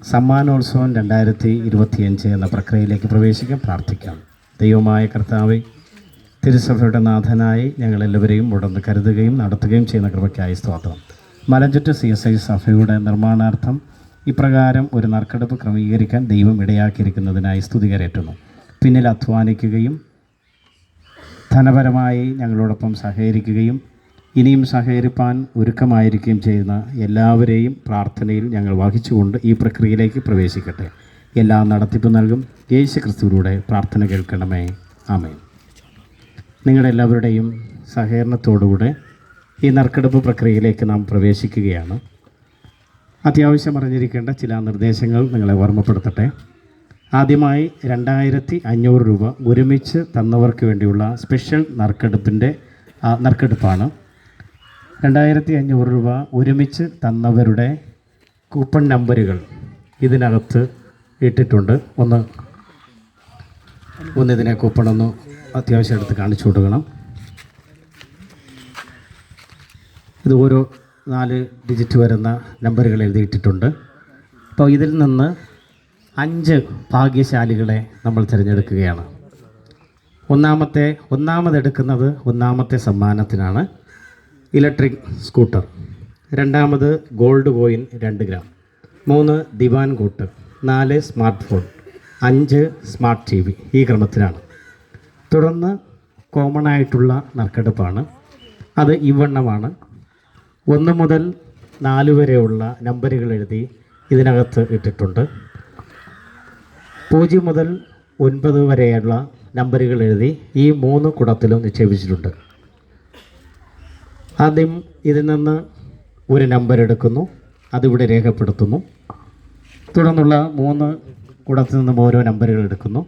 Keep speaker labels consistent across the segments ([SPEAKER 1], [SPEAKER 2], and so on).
[SPEAKER 1] സമ്മാനോത്സവം രണ്ടായിരത്തി ഇരുപത്തിയഞ്ച് എന്ന പ്രക്രിയയിലേക്ക് പ്രവേശിക്കാൻ പ്രാർത്ഥിക്കാം. ദൈവമായ കർത്താവെ തിരുസഭയുടെ നാഥനായി ഞങ്ങളെല്ലാവരെയും ഉടന്ന് കരുതുകയും നടത്തുകയും ചെയ്യുന്ന കൃപയ്ക്കായി സ്തോത്രം. മലഞ്ചുറ്റ് സി എസ് ഐ സഭയുടെ നിർമ്മാണാർത്ഥം ഇപ്രകാരം ഒരു നറുക്കെടുപ്പ് ക്രമീകരിക്കാൻ ദൈവം ഇടയാക്കിയിരിക്കുന്നതിനായി സ്തുതി കരയറ്റുന്നു പിന്നിൽ അധ്വാനിക്കുകയും ധനപരമായി ഞങ്ങളോടൊപ്പം സഹകരിക്കുകയും ഇനിയും സഹകരിപ്പാൻ ഒരുക്കമായിരിക്കുകയും ചെയ്യുന്ന എല്ലാവരെയും പ്രാർത്ഥനയിൽ ഞങ്ങൾ വഹിച്ചുകൊണ്ട് ഈ പ്രക്രിയയിലേക്ക് പ്രവേശിക്കട്ടെ. എല്ലാ നടത്തിപ്പ് നൽകും യേശു ക്രിസ്തുവിലൂടെ പ്രാർത്ഥന കേൾക്കണമേ. ആമേ നിങ്ങളുടെ എല്ലാവരുടെയും സഹകരണത്തോടുകൂടെ ഈ നറുക്കെടുപ്പ് പ്രക്രിയയിലേക്ക് നാം പ്രവേശിക്കുകയാണ്. അത്യാവശ്യം അറിഞ്ഞിരിക്കേണ്ട ചില നിർദ്ദേശങ്ങൾ നിങ്ങളെ ഓർമ്മപ്പെടുത്തട്ടെ. ആദ്യമായി രണ്ടായിരത്തി അഞ്ഞൂറ് രൂപ ഒരുമിച്ച് തന്നവർക്ക് വേണ്ടിയുള്ള സ്പെഷ്യൽ നറുക്കെടുപ്പിന്റെ നറുക്കെടുപ്പാണ്. രണ്ടായിരത്തി അഞ്ഞൂറ് രൂപ ഒരുമിച്ച് തന്നവരുടെ കൂപ്പൺ നമ്പറുകൾ ഇതിനകത്ത് ഇട്ടിട്ടുണ്ട്. ഒന്ന് ഒന്ന് ഇതിനെ കൂപ്പൺ ഒന്ന് അത്യാവശ്യം എടുത്ത് കാണിച്ചു കൊടുക്കണം. ഇത് ഓരോ നാല് ഡിജിറ്റ് വരുന്ന നമ്പറുകൾ എഴുതിയിട്ടിട്ടുണ്ട് അപ്പോൾ ഇതിൽ നിന്ന് അഞ്ച് ഭാഗ്യശാലികളെ നമ്മൾ തിരഞ്ഞെടുക്കുകയാണ്. ഒന്നാമത്തെ ഒന്നാമതെടുക്കുന്നത് ഒന്നാമത്തെ സമ്മാനത്തിനാണ്. Electric scooter. രണ്ടാമത് ഗോൾഡ് കോയിൻ രണ്ട് ഗ്രാം. മൂന്ന് ദിവാൻ കൂട്ട്. നാല് സ്മാർട്ട് ഫോൺ. അഞ്ച് സ്മാർട്ട് ടി വി ഈ ക്രമത്തിലാണ്. തുടർന്ന് കോമൺ ആയിട്ടുള്ള നറുക്കെടുപ്പാണ്. അത് ഇവണ്ണമാണ്. ഒന്ന് മുതൽ നാല് വരെയുള്ള നമ്പറുകൾ എഴുതി ഇതിനകത്ത് ഇട്ടിട്ടുണ്ട്. പൂജ്യം മുതൽ ഒൻപത് വരെയുള്ള നമ്പറുകൾ എഴുതി ഈ മൂന്ന് കുടത്തിലും നിക്ഷേപിച്ചിട്ടുണ്ട്. ആദ്യം ഇതിൽ നിന്ന് ഒരു നമ്പർ എടുക്കുന്നു. അതിവിടെ രേഖപ്പെടുത്തുന്നു. തുടർന്നുള്ള മൂന്ന് കൂടത്തിൽ നിന്നും ഓരോ നമ്പറുകൾ എടുക്കുന്നു.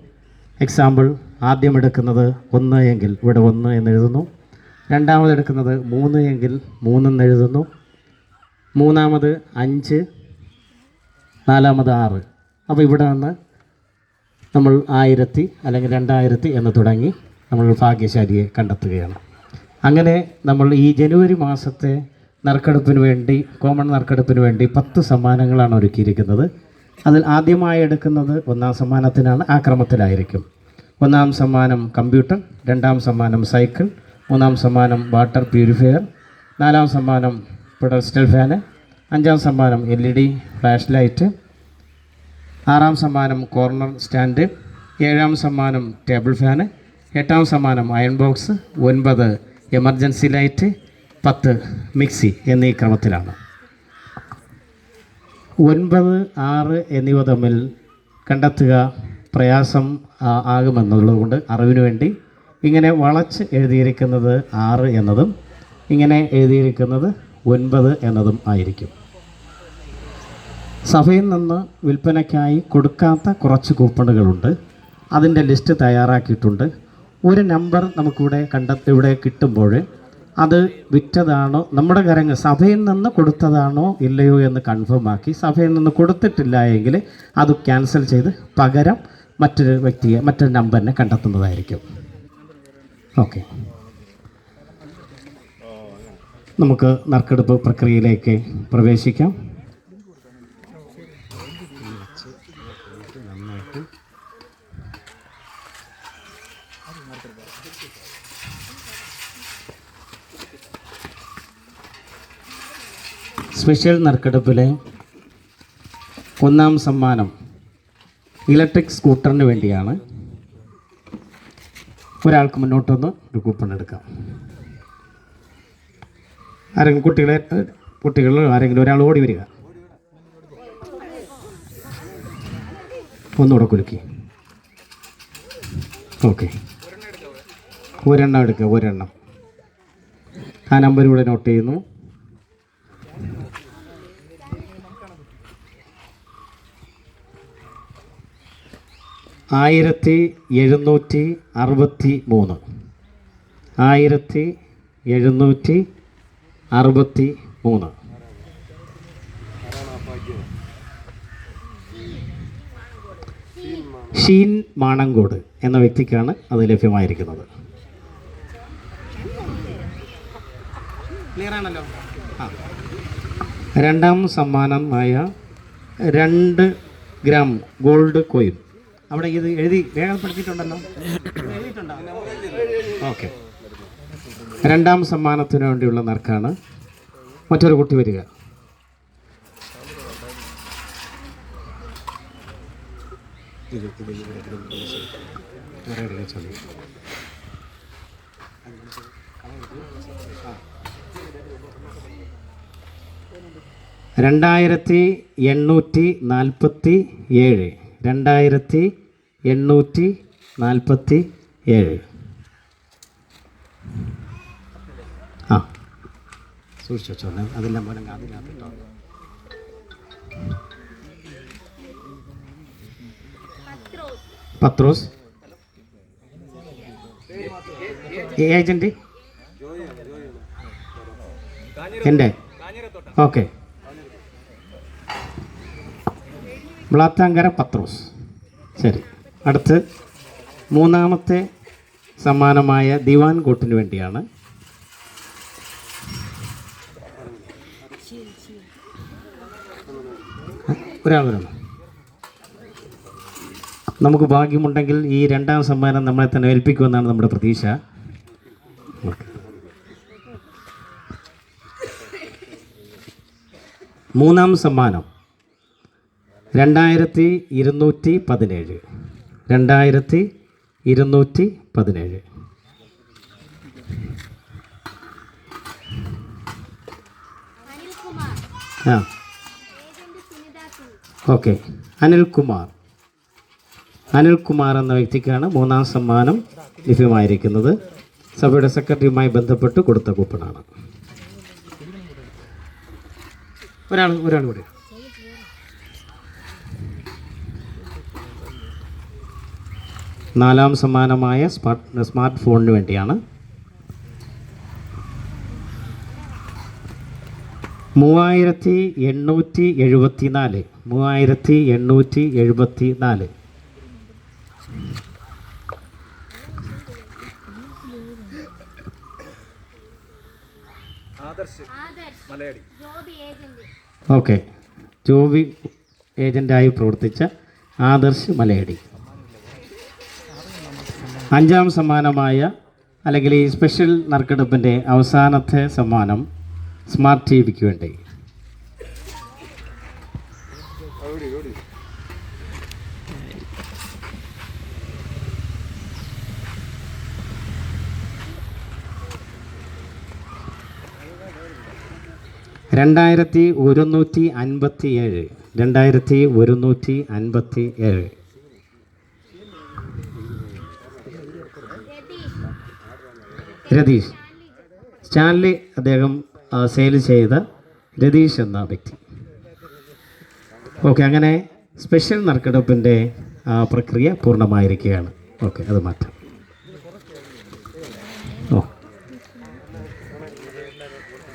[SPEAKER 1] എക്സാമ്പിൾ ആദ്യം എടുക്കുന്നത് ഒന്ന് എങ്കിൽ ഇവിടെ ഒന്ന് എന്ന് എഴുതുന്നു. രണ്ടാമത് എടുക്കുന്നത് മൂന്ന് എങ്കിൽ മൂന്നെന്ന് എഴുതുന്നു. മൂന്നാമത് അഞ്ച് നാലാമത് ആറ്. അപ്പോൾ ഇവിടെ നിന്ന് നമ്മൾ ആയിരത്തി അല്ലെങ്കിൽ രണ്ടായിരത്തി എന്ന് തുടങ്ങി നമ്മൾ ഭാഗ്യശാലിയെ കണ്ടെത്തുകയാണ്. അങ്ങനെ നമ്മൾ ഈ ജനുവരി മാസത്തെ നറുക്കെടുപ്പിന് വേണ്ടി കോമൺ നറുക്കെടുപ്പിന് വേണ്ടി പത്ത് സമ്മാനങ്ങളാണ് ഒരുക്കിയിരിക്കുന്നത്. അതിൽ ആദ്യമായി എടുക്കുന്നത് ഒന്നാം സമ്മാനത്തിനാണ് ആ ക്രമത്തിലായിരിക്കും ഒന്നാം സമ്മാനം കമ്പ്യൂട്ടർ രണ്ടാം സമ്മാനം സൈക്കിൾ മൂന്നാം സമ്മാനം വാട്ടർ പ്യൂരിഫയർ നാലാം സമ്മാനം പെഡസ്റ്റൽ ഫാന് അഞ്ചാം സമ്മാനം L E D flash light ആറാം സമ്മാനം കോർണർ സ്റ്റാൻഡ് ഏഴാം സമ്മാനം ടേബിൾ ഫാന് എട്ടാം സമ്മാനം അയൺ ബോക്സ് ഒൻപത് എമർജൻസി ലൈറ്റ് പത്ത് മിക്സി എന്നീ ക്രമത്തിലാണ്. ഒൻപത് ആറ് എന്നിവ തമ്മിൽ കണ്ടെത്തുക പ്രയാസം ആകുമെന്നുള്ളതുകൊണ്ട് അറിവിന് വേണ്ടി ഇങ്ങനെ വളച്ച് എഴുതിയിരിക്കുന്നത് ആറ് എന്നതും ഇങ്ങനെ എഴുതിയിരിക്കുന്നത് ഒൻപത് എന്നതും ആയിരിക്കും. സഭയിൽ നിന്ന് വിൽപ്പനയ്ക്കായി കൊടുക്കാത്ത കുറച്ച് കൂപ്പണുകളുണ്ട്. അതിന്റെ ലിസ്റ്റ് തയ്യാറാക്കിയിട്ടുണ്ട്. ഒരു നമ്പർ നമുക്കിവിടെ കണ്ട ഇവിടെ കിട്ടുമ്പോൾ അത് വിറ്റതാണോ നമ്മുടെ കരങ്ങൾ സഭയിൽ നിന്ന് കൊടുത്തതാണോ ഇല്ലയോ എന്ന് കൺഫേം ആക്കി സഭയിൽ നിന്ന് കൊടുത്തിട്ടില്ല എങ്കിൽ അത് ക്യാൻസൽ ചെയ്ത് പകരം മറ്റൊരു വ്യക്തിയെ മറ്റൊരു നമ്പറിനെ കണ്ടെത്തുന്നതായിരിക്കും. ഓക്കെ. നമുക്ക് നറുക്കെടുപ്പ് പ്രക്രിയയിലേക്ക് പ്രവേശിക്കാം. സ്പെഷ്യൽ നറുക്കെടുപ്പിലെ ഒന്നാം സമ്മാനം ഇലക്ട്രിക് സ്കൂട്ടറിന് വേണ്ടിയാണ്. ഒരാൾക്ക് മുന്നോട്ടൊന്ന് ഒരു കൂപ്പൺ എടുക്കാം. ആരെങ്കിലും കുട്ടികളെ കുട്ടികളിൽ ആരെങ്കിലും ഒരാൾ ഓടി വരിക. ഒന്നുകൂടെ കുലുക്കി. ഓക്കെ. ഒരെണ്ണം എടുക്കുക ഒരെണ്ണം. ആ നമ്പർ ഇവിടെ നോട്ട് ചെയ്യുന്നു. ആയിരത്തി എഴുന്നൂറ്റി അറുപത്തി മൂന്ന് ആയിരത്തി എഴുന്നൂറ്റി അറുപത്തി മൂന്ന് ഷീൻ മാണങ്കോട് എന്ന വ്യക്തിക്കാണ് അത് ലഭ്യമായിരിക്കുന്നത്. ക്ലിയർ ആണല്ലോ? ആ. രണ്ടാം സമ്മാനമായ രണ്ട് ഗ്രാം ഗോൾഡ് കോയിൻ. അവിടെ ഇത് എഴുതി രേഖപ്പെടുത്തിയിട്ടുണ്ടല്ലോ ഓക്കെ. രണ്ടാം സമ്മാനത്തിന് വേണ്ടിയുള്ള നറുക്കാണ് മറ്റൊരു കുട്ടി വരിക. ഇത് രണ്ടായിരത്തി എണ്ണൂറ്റി നാൽപ്പത്തി ഏഴ് രണ്ടായിരത്തി എണ്ണൂറ്റി നാൽപ്പത്തി ഏഴ് ആ. സൂക്ഷിച്ചു വെച്ചോ അതിന്റെ മൂലം അതിനകത്തിട്ടോ. പത്രോസ്. ഏജന്റ് എന്റെ ഓക്കെ. ബ്ലാത്താങ്കര പത്രോസ് ശരി. അടുത്ത് മൂന്നാമത്തെ സമ്മാനമായ ദിവാൻ കോട്ടിന് വേണ്ടിയാണ്. ഒരാൾ വരണം. നമുക്ക് ഭാഗ്യമുണ്ടെങ്കിൽ ഈ രണ്ടാം സമ്മാനം നമ്മളെ തന്നെ ഏൽപ്പിക്കുമെന്നാണ് നമ്മുടെ പ്രതീക്ഷ. ഓക്കെ. മൂന്നാം സമ്മാനം. രണ്ടായിരത്തി ഇരുന്നൂറ്റി പതിനേഴ്. രണ്ടായിരത്തി ഇരുന്നൂറ്റി പതിനേഴ്. ആ. ഓക്കെ. അനിൽകുമാർ. അനിൽകുമാർ എന്ന വ്യക്തിക്കാണ് മൂന്നാം സമ്മാനം ലഭ്യമായിരിക്കുന്നത്. സഭയുടെ സെക്രട്ടറിയുമായി ബന്ധപ്പെട്ട് കൊടുത്ത കൂപ്പണാണ്. ഒരാൾ ഒരാൾ കൂടെ. നാലാം സമ്മാനമായ സ്മാർട്ട് സ്മാർട്ട് ഫോണിന് വേണ്ടിയാണ്. മൂവായിരത്തി എണ്ണൂറ്റി എഴുപത്തി നാല് മൂവായിരത്തി എണ്ണൂറ്റി എഴുപത്തി നാല്
[SPEAKER 2] ആദർശ്
[SPEAKER 1] ഓക്കെ. ജോബി ഏജന്റായി പ്രവർത്തിച്ച ആദർശ് മലയടി അഞ്ചാം സമ്മാനമായ അല്ലെങ്കിൽ ഈ സ്പെഷ്യൽ നറുക്കെടുപ്പിന്റെ അവസാനത്തെ സമ്മാനം സ്മാർട്ട് ടി വിക്ക് വേണ്ടി. രണ്ടായിരത്തി ഒരുന്നൂറ്റി അൻപത്തി ഏഴ് രണ്ടായിരത്തി ഒരുന്നൂറ്റി അൻപത്തി ഏഴ്
[SPEAKER 2] രതീഷ്.
[SPEAKER 1] സ്റ്റാൻലി അദ്ദേഹം സെയിൽ ചെയ്ത രതീഷ് എന്ന വ്യക്തി. ഓക്കെ അങ്ങനെ സ്പെഷ്യൽ നറുക്കെടുപ്പിന്റെ പ്രക്രിയ പൂർണമായിരിക്കുകയാണ്. ഓക്കെ അത് മാറ്റാം. ഓ.